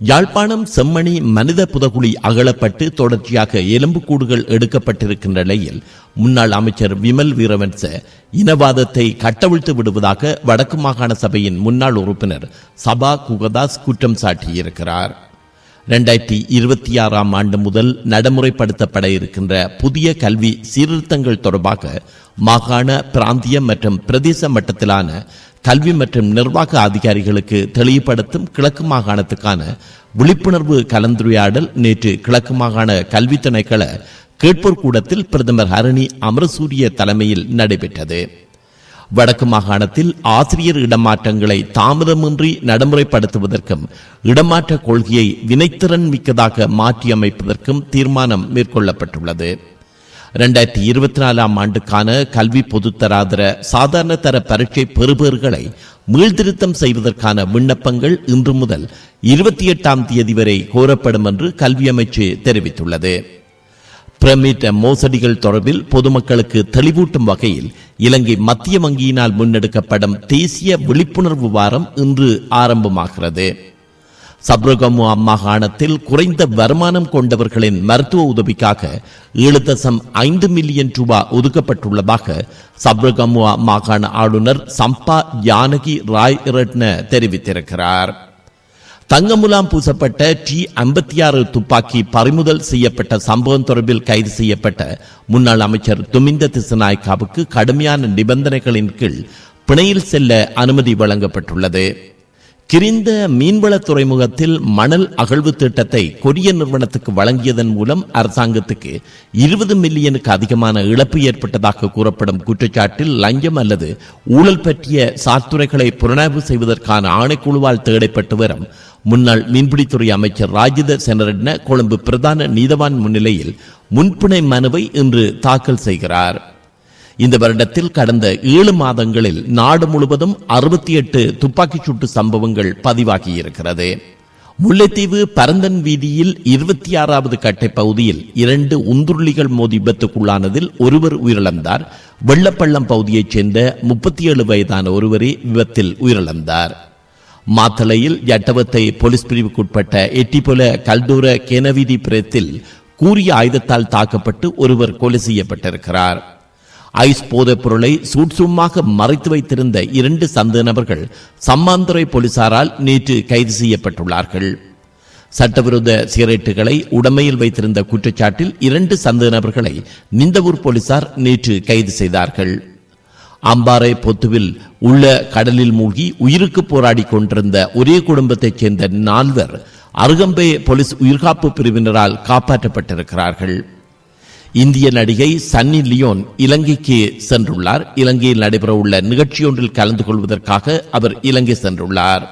யாழ்ப்பாணம் செம்மணி மனித புதகுழி அகலப்பட்டு தொடர்ச்சியாக எலும்புக்கூடுகள் எடுக்கப்பட்டிருக்கின்ற நிலையில் முன்னாள் அமைச்சர் விமல் வீரவன்ச இனவாதத்தை கட்டவிழ்த்து விடுவதாக வடக்கு மாகாண சபையின் முன்னாள் உறுப்பினர் சபா குகதாஸ் குற்றம் சாட்டியிருக்கிறார். இரண்டாயிரத்தி இருபத்தி ஆறாம் ஆண்டு முதல் நடைமுறைப்படுத்தப்பட இருக்கின்ற புதிய கல்வி சீர்திருத்தங்கள் தொடர்பாக மாகாண பிராந்திய மற்றும் பிரதேச மட்டத்திலான கல்வி மற்றும் நிர்வாக அதிகாரிகளுக்கு தெளிவுபடுத்தும் கிழக்கு மாகாணத்துக்கான விழிப்புணர்வு கலந்துரையாடல் நேற்று கிழக்கு மாகாண கல்வி திணைக்கள கேட்போர் கூடத்தில் பிரதமர் ஹரணி அமரசூரிய தலைமையில் நடைபெற்றது. வடக்கு மாகாணத்தில் ஆசிரியர் இடமாற்றங்களை தாமதமின்றி நடைமுறைப்படுத்துவதற்கும் இடமாற்ற கொள்கையை வினைத்திறன் மிக்கதாக மாற்றியமைப்பதற்கும் தீர்மானம் மேற்கொள்ளப்பட்டுள்ளது. இரண்டாயிரத்தி இருபத்தி நாலாம் ஆண்டுக்கான கல்வி பொதுத்தராதர சாதாரண தர பரீட்சை பெறுபவர்களை மீள்திருத்தம் செய்வதற்கான விண்ணப்பங்கள் இன்று முதல் இருபத்தி எட்டாம் தேதி வரை கோரப்படும் என்று கல்வி அமைச்சு தெரிவித்துள்ளது. பிரமிட் மோசடிகள் தொடர்பில் பொதுமக்களுக்கு தெளிவூட்டும் வகையில் இலங்கை மத்திய வங்கியினால் முன்னெடுக்கப்படும் தேசிய விழிப்புணர்வு வாரம் இன்று ஆரம்பமாகிறது. சப்ரகமு அம்மாகாணத்தில் குறைந்த வருமானம் கொண்டவர்களின் மருத்துவ உதவிக்காக ஏழு தசம் ஐந்து மில்லியன் ரூபாய் ஒதுக்கப்பட்டுள்ளதாக சப்ரகமு மாகாண ஆளுநர் சம்பா ஜானகி ராய் ரட்ன தெரிவித்திருக்கிறார். தங்கமுலாம் பூசப்பட்ட டி ஐம்பத்தி ஆறு துப்பாக்கி பறிமுதல் செய்யப்பட்ட சம்பவம் தொடர்பில் கைது செய்யப்பட்ட முன்னாள் அமைச்சர் துமிந்த திசநாயக்காவுக்கு கடுமையான நிபந்தனைகளின் கீழ் பிணையில் செல்ல அனுமதி வழங்கப்பட்டுள்ளது. கிரிந்த மீன்வள துறைமுகத்தில் மணல் அகழ்வு திட்டத்தை கொரிய நிறுவனத்துக்கு வழங்கியதன் மூலம் அரசாங்கத்துக்கு இருபது மில்லியனுக்கு அதிகமான இழப்பு ஏற்பட்டதாக கூறப்படும் குற்றச்சாட்டில் லஞ்சம் அல்லது ஊழல் பற்றிய சாத்துறைகளை புலனாய்வு செய்வதற்கான ஆணைக்குழுவால் தேடப்பட்டு வரும் முன்னாள் மீன்பிடித்துறை அமைச்சர் ராஜித செனரட்ன கொழும்பு பிரதான நீதவான் முன்னிலையில் முன்பிணை மனுவை இன்று தாக்கல் செய்கிறார். இந்த வருடத்தில் கடந்த ஏழு மாதங்களில் நாடு முழுவதும் அறுபத்தி எட்டு துப்பாக்கிச் சூட்டு சம்பவங்கள் பதிவாகியிருக்கிறது. முல்லைத்தீவு பரந்தன் வீதியில் இருபத்தி ஆறாவது கட்டை பகுதியில் இரண்டு உந்துருளிகள் மோதி விபத்துக்குள்ளானதில் ஒருவர் உயிரிழந்தார். வெள்ளப்பள்ளம் பகுதியைச் சேர்ந்த முப்பத்தி ஏழு வயதான ஒருவரே விபத்தில் உயிரிழந்தார். மாத்தளையில் ஜட்டவத்தை போலீஸ் பிரிவுக்குட்பட்ட எட்டிபொல கல்தூர கெனவீதி பிரத்தில் கூறிய ஆயுதத்தால் தாக்கப்பட்டு ஒருவர் கொலை செய்யப்பட்டிருக்கிறார். ஐஸ் போதைப் பொருளை சூட்சுமாக மறைத்து வைத்திருந்த இரண்டு சந்த நபர்கள் சம்மாந்துறை போலீசாரால் நேற்று கைது செய்யப்பட்டுள்ளார்கள். சட்டவிரோத சிகரெட்டுகளை உடமையில் வைத்திருந்த குற்றச்சாட்டில் இரண்டு சந்த நபர்களை நிந்தவூர் போலீசார் நேற்று கைது செய்தார்கள். அம்பாறை பொத்துவில் உள்ள கடலில் மூழ்கி உயிருக்கு போராடி கொண்டிருந்த ஒரே குடும்பத்தைச் சேர்ந்த நால்வர் அருகம்பே போலீஸ் உயிர்காப்பு பிரிவினரால் காப்பாற்றப்பட்டிருக்கிறார்கள். இந்திய நடிகை சன்னி லியோன் இலங்கைக்கு சென்றுள்ளார். இலங்கையில் நடைபெறவுள்ள நிகழ்ச்சியொன்றில் கலந்து கொள்வதற்காக அவர் இலங்கை சென்றுள்ளார்.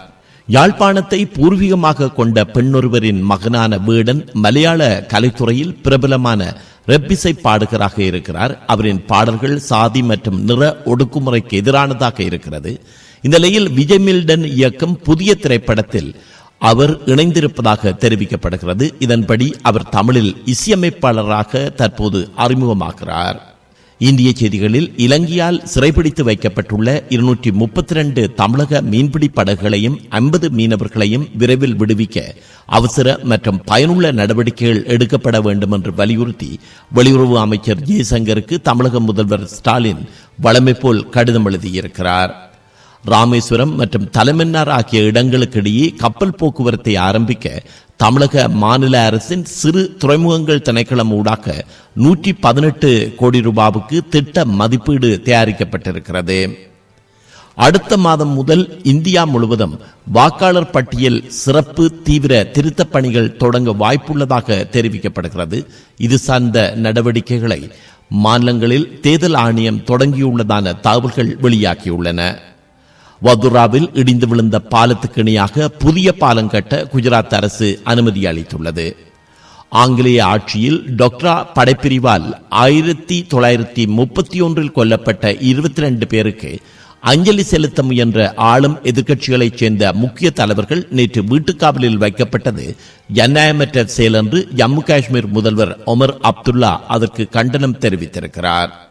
யாழ்ப்பாணத்தை பூர்வீகமாக கொண்ட பெண்ணொருவரின் மகனான வேடன் மலையாள கலைத்துறையில் பிரபலமான ரெப்பிசை பாடகராக இருக்கிறார். அவரின் பாடல்கள் சாதி மற்றும் நிற ஒடுக்குமுறைக்கு எதிரானதாக இருக்கிறது. இந்த நிலையில் விஜய் மில்டன் இயக்கம் புதிய திரைப்படத்தில் அவர் இணைந்திருப்பதாக தெரிவிக்கப்படுகிறது. இதன்படி அவர் தமிழில் இசையமைப்பாளராக தற்போது அறிமுகமாகிறார். இந்திய செய்திகளில் இலங்கையால் சிறைபிடித்து வைக்கப்பட்டுள்ள இருநூற்றி முப்பத்தி ரெண்டு தமிழக மீன்பிடி படகுகளையும் ஐம்பது மீனவர்களையும் விரைவில் விடுவிக்க அவசர மற்றும் பயனுள்ள நடவடிக்கைகள் எடுக்கப்பட வேண்டும் என்று வலியுறுத்தி வெளியுறவு அமைச்சர் ஜெய்சங்கருக்கு தமிழக முதல்வர் ஸ்டாலின் வளமை போல் கடிதம் எழுதியிருக்கிறார். ராமேஸ்வரம் மற்றும் தலைமன்னார் ஆகிய இடங்களுக்கிடையே கப்பல் போக்குவரத்தை ஆரம்பிக்க தமிழக மாநில அரசின் சிறு துறைமுகங்கள் திணைக்களம் ஊடாக நூற்றி பதினெட்டு கோடி ரூபாவுக்கு திட்ட மதிப்பீடு தயாரிக்கப்பட்டிருக்கிறது. அடுத்த மாதம் முதல் இந்தியா முழுவதும் வாக்காளர் பட்டியல் சிறப்பு தீவிர திருத்தப் பணிகள் தொடங்க வாய்ப்புள்ளதாக தெரிவிக்கப்படுகிறது. இது சார்ந்த நடவடிக்கைகளை மாநிலங்களில் தேர்தல் ஆணையம் தொடங்கியுள்ளதான தகவல்கள் வெளியாகியுள்ளன. வதுராவில் இடிந்து விழுந்த பாலத்துக்கு இணையாக புதிய பாலம் கட்ட குஜராத் அரசு அனுமதி அளித்துள்ளது. ஆங்கிலேய ஆட்சியில் டொக்ரா படைப்பிரிவால் ஆயிரத்தி தொள்ளாயிரத்தி முப்பத்தி ஒன்றில் கொல்லப்பட்ட இருபத்தி ரெண்டு பேருக்கு அஞ்சலி செலுத்த முயன்ற ஆளும் எதிர்க்கட்சிகளைச் சேர்ந்த முக்கிய தலைவர்கள் நேற்று வீட்டுக்காவலில் வைக்கப்பட்டது. ஜனநாயகமற்ற செயல் என்று ஜம்மு காஷ்மீர் முதல்வர் ஒமர் அப்துல்லா அதற்கு கண்டனம் தெரிவித்திருக்கிறார்.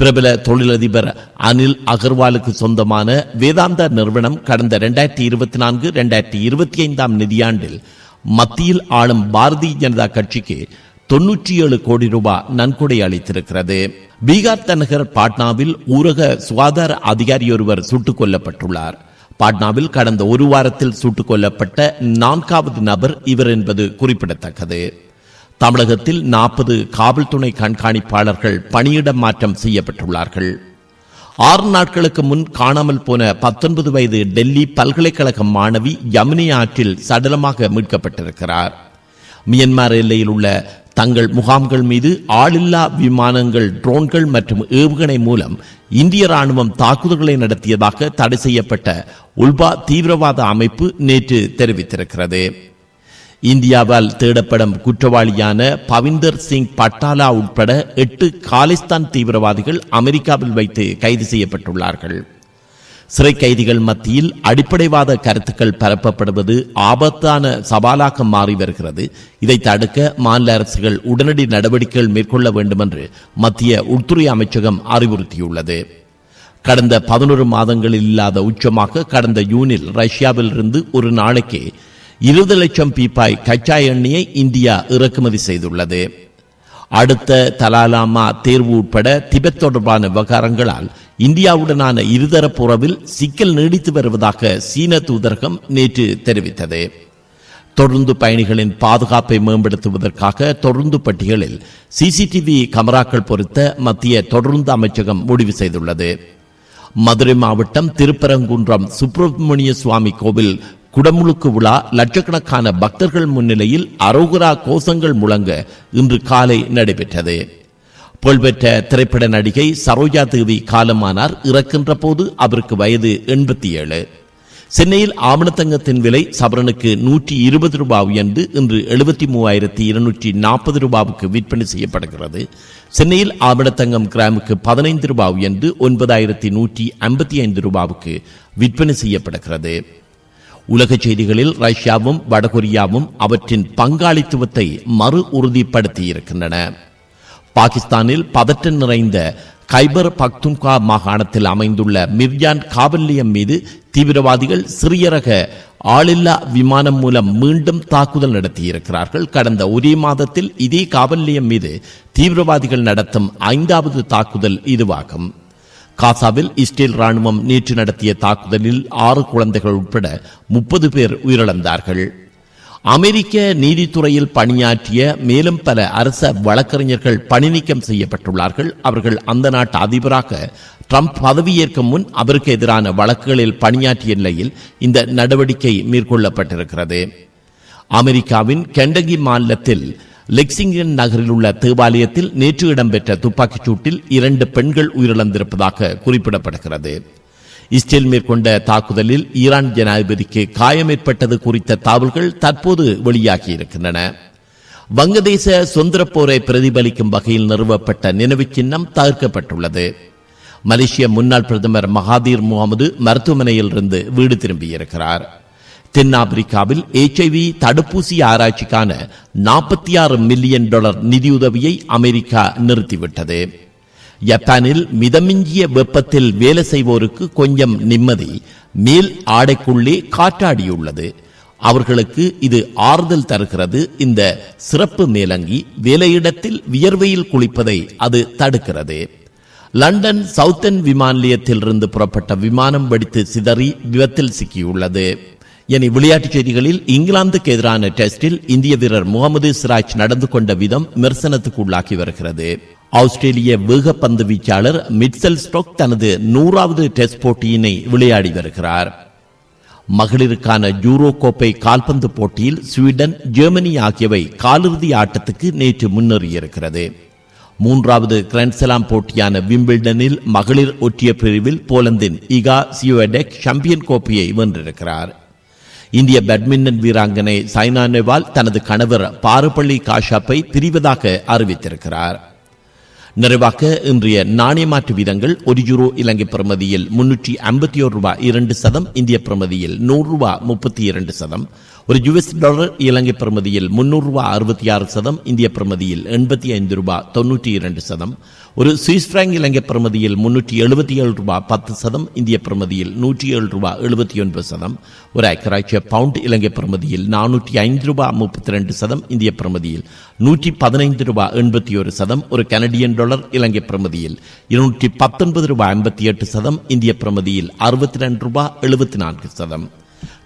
பிரபல தொழிலதிபர் அனில் அகர்வாலுக்கு சொந்தமான வேதாந்தா நிறுவனம் கடந்த இரண்டாயிரத்தி இருபத்தி நான்கு இரண்டாயிரத்தி இருபத்தி ஐந்தாம் நிதியாண்டில் மத்தியில் ஆளும் பாரதிய ஜனதா கட்சிக்கு தொன்னூற்றி ஏழு கோடி ரூபாய் நன்கொடை அளித்திருக்கிறது. பீகார் தலைநகர் பாட்னாவில் ஊரக சுகாதார அதிகாரியொருவர் சுட்டுக் கொல்லப்பட்டுள்ளார். பாட்னாவில் கடந்த ஒரு வாரத்தில் சுட்டுக் கொல்லப்பட்ட நான்காவது நபர் இவர் என்பது குறிப்பிடத்தக்கது. தமிழகத்தில் நாற்பது காவல்துறை கண்காணிப்பாளர்கள் பணியிட மாற்றம் செய்யப்பட்டுள்ளார்கள். ஆறு நாட்களுக்கு முன் காணாமல் போன பத்தொன்பது வயது டெல்லி பல்கலைக்கழக மாணவி யமுனை ஆற்றில் சடலமாக மீட்கப்பட்டிருக்கிறார். மியன்மார் எல்லையில் உள்ள தங்கள் முகாம்கள் மீது ஆளில்லா விமானங்கள் ட்ரோன்கள் மற்றும் ஏவுகணை மூலம் இந்திய ராணுவம் தாக்குதல்களை நடத்தியதாக தடை செய்யப்பட்ட உல்பா தீவிரவாத அமைப்பு நேற்று தெரிவித்திருக்கிறது. இந்தியாவால் தேடப்படும் குற்றவாளியான பவிந்தர் சிங் பட்டாலா உட்பட எட்டு காலிஸ்தான் தீவிரவாதிகள் அமெரிக்காவில் வைத்து கைது செய்யப்பட்டுள்ளார்கள். சிறை கைதிகள் மத்தியில் அடிப்படைவாத கருத்துக்கள் பரப்பப்படுவது ஆபத்தான சவாலாக மாறி வருகிறது. இதை தடுக்க மாநில அரசுகள் உடனடி நடவடிக்கைகள் மேற்கொள்ள வேண்டும் என்று மத்திய உள்துறை அமைச்சகம் அறிவுறுத்தியுள்ளது. கடந்த பதினொரு மாதங்களில் இல்லாத உச்சமாக கடந்த ஜூனில் ரஷ்யாவில் இருந்து ஒரு நாளைக்கு இருபது லட்சம் பீப்பாய் கச்சா எண்ணெயை இந்தியா இறக்குமதி செய்துள்ளது. அடுத்த தலாலாமா தேர்வு உட்பட திபெத் தொடர்பான விவகாரங்களால் இந்தியாவுடனான இருதரப்பு உறவில் சிக்கல் நீடித்து வருவதாக சீன தூதரகம் நேற்று தெரிவித்தது. தொடர்ந்து பயணிகளின் பாதுகாப்பை மேம்படுத்துவதற்காக தொடர்ந்து பட்டியலில் சிசிடிவி கமராக்கள் பொருத்த மத்திய தொடர்ந்து அமைச்சகம் முடிவு செய்துள்ளது. மதுரை மாவட்டம் திருப்பரங்குன்றம் சுப்பிரமணிய சுவாமி கோவில் குடமுழுக்கு விழா லட்சக்கணக்கான பக்தர்கள் முன்னிலையில் அரோகுரா கோஷங்கள் முழங்க இன்று காலை நடைபெற்றது. புகழ்பெற்ற திரைப்பட நடிகை சரோஜா தேவி காலமானார் இறக்கின்ற போது அவருக்கு வயது எண்பத்தி ஏழு. சென்னையில் ஆவணத்தங்கத்தின் விலை சவரனுக்கு நூற்றி இருபது ரூபாய் உயர்ந்து இன்று எழுபத்தி மூவாயிரத்தி இருநூற்றி நாற்பது ரூபாவுக்கு விற்பனை செய்யப்படுகிறது. சென்னையில் ஆவணத்தங்கம் கிராமுக்கு பதினைந்து ரூபாய் உயர்ந்து ஒன்பதாயிரத்தி நூற்றி ஐம்பத்தி ஐந்து ரூபாவுக்கு விற்பனை செய்யப்படுகிறது. உலக செய்திகளில் ரஷ்யாவும் வடகொரியாவும் அவற்றின் பங்காளித்துவத்தை மறு உறுதிப்படுத்தியிருக்கின்றன. பாகிஸ்தானில் பதற்றம் நிறைந்த கைபர் பக்துன்கா மாகாணத்தில் அமைந்துள்ள மிர்யான் காவல்நிலையம் மீது தீவிரவாதிகள் சிறிய ரக ஆளில்லா விமானம் மூலம் மீண்டும் தாக்குதல் நடத்தியிருக்கிறார்கள். கடந்த ஒரே மாதத்தில் இதே காவல் நிலையம் மீது தீவிரவாதிகள் நடத்தும் ஐந்தாவது தாக்குதல் இதுவாகும். காசாவில் இஸ்ரேல் ராணுவம் நேற்று நடத்திய தாக்குதலில் ஆறு குழந்தைகள் உட்பட முப்பது பேர் உயிரிழந்தார்கள். அமெரிக்க நீதித்துறையில் பணியாற்றிய மேலும் பல அரச வழக்கறிஞர்கள் பணிநீக்கம் செய்யப்பட்டுள்ளார்கள். அவர்கள் அந்த நாட்டு அதிபராக ட்ரம்ப் பதவியேற்கும் முன் அவருக்கு எதிரான வழக்குகளில் பணியாற்றிய நிலையில் இந்த நடவடிக்கை மேற்கொள்ளப்பட்டிருக்கிறது. அமெரிக்காவின் கெண்டகி மாநிலத்தில் லெக்சிங்டன் நகரில் உள்ள தேவாலயத்தில் நேற்று இடம்பெற்ற துப்பாக்கிச் சூட்டில் இரண்டு பெண்கள் உயிரிழந்திருப்பதாக குறிப்பிடப்படுகிறது. இஸ்ரேல் மேற்கொண்ட தாக்குதலில் ஈரான் ஜனாதிபதிக்கு காயம் ஏற்பட்டது குறித்த தகவல்கள் தற்போது வெளியாகி இருக்கின்றன. வங்கதேச சுதந்திர போரை பிரதிபலிக்கும் வகையில் நிறுவப்பட்ட நினைவு சின்னம் தகர்க்கப்பட்டுள்ளது. மலேசிய முன்னாள் பிரதமர் மகாதீர் முகமது மருத்துவமனையில் இருந்து வீடு திரும்பியிருக்கிறார். தென்னாப்பிரிக்காவில் எச்ஐவி தடுப்பூசி ஆராய்ச்சிக்கான நாற்பத்தி ஆறு மில்லியன் டாலர் நிதியுதவியை அமெரிக்கா நிறுத்திவிட்டது. ஜப்பானில் மிதமிஞ்சிய வெப்பத்தில் வேலை செய்வோருக்கு கொஞ்சம் நிம்மதி மேல் ஆடைக்குள்ளே காற்றாடியுள்ளது. அவர்களுக்கு இது ஆறுதல் தருகிறது. இந்த சிறப்பு மேலங்கி வேலையிடத்தில் வியர்வையில் குளிப்பதை அது தடுக்கிறது. லண்டன் சவுத்தன் விமான நிலையத்திலிருந்து புறப்பட்ட விமானம் வெடித்து சிதறி விபத்தில் சிக்கியுள்ளது. இனி விளையாட்டுச் செய்திகளில் இங்கிலாந்துக்கு எதிரான டெஸ்டில் இந்திய வீரர் முகமது சிராஜ் நடந்து கொண்ட விதம் விமர்சனத்துக்கு உள்ளாகி வருகிறது. ஆஸ்திரேலிய வேகப்பந்து வீச்சாளர் மிட்சல் ஸ்டோக் தனது நூறாவது டெஸ்ட் போட்டியினை விளையாடி வருகிறார். மகளிருக்கான யூரோ கோப்பை கால்பந்து போட்டியில் ஸ்வீடன் ஜெர்மனி ஆகியவை காலிறுதி ஆட்டத்துக்கு நேற்று முன்னேறியிருக்கிறது. மூன்றாவது கிராண்ட்ஸ்லாம் போட்டியான விம்பிள்டனில் மகளிர் ஒற்றிய பிரிவில் போலந்தின் இகா சியோடெக் சாம்பியன் கோப்பையை வென்றிருக்கிறார். இந்திய பேட்மிண்டன் வீராங்கனை சைனா நேவால் தனது கணவர் பாருப்பள்ளி காஷாப்பை பிரிவதாக அறிவித்திருக்கிறார். நிறைவாக இன்றைய நாணய மாற்று வீதங்கள் ஒரு யூரோ இலங்கை பிரமதியில் முன்னூற்றி ஐம்பத்தி ஒரு ரூபாய் இரண்டு சதம் இந்திய பிரமதியில் நூறு ரூபாய் முப்பத்தி இரண்டு சதம் ஒரு யுஎஸ் டாலர் இலங்கை பிரமதியில் முன்னூறு ரூபாய் அறுபத்தி ஆறு சதம் இந்திய பிரமதியில் எண்பத்தி ஐந்து ரூபாய் தொன்னூற்றி இரண்டு சதம். ஒரு சுவிஸ் பிராங்க் இலங்கை பிரமதியில் முன்னூற்றி எழுபத்தி ஏழு ரூபாய் பத்து சதம் இந்திய பிரமதியில் நூற்றி ஏழு ரூபாய் எழுபத்தி ஒன்பது சதம். ஒரு ஐக்கராட்சிய பவுண்ட் இலங்கை பிரமதியில் நானூற்றி ஐந்து ரூபாய் முப்பத்தி ரெண்டு சதம் இந்திய பிரமதியில் நூற்றி பதினைந்து ரூபாய் எண்பத்தி ஒரு சதம். ஒரு கனடியன் டாலர் இலங்கை பிரமதியில் இருநூற்றி பத்தொன்பது ரூபாய் ஐம்பத்தி எட்டு சதம் இந்திய பிரமதியில் அறுபத்தி ரெண்டு ரூபாய் எழுபத்தி நான்கு சதம்.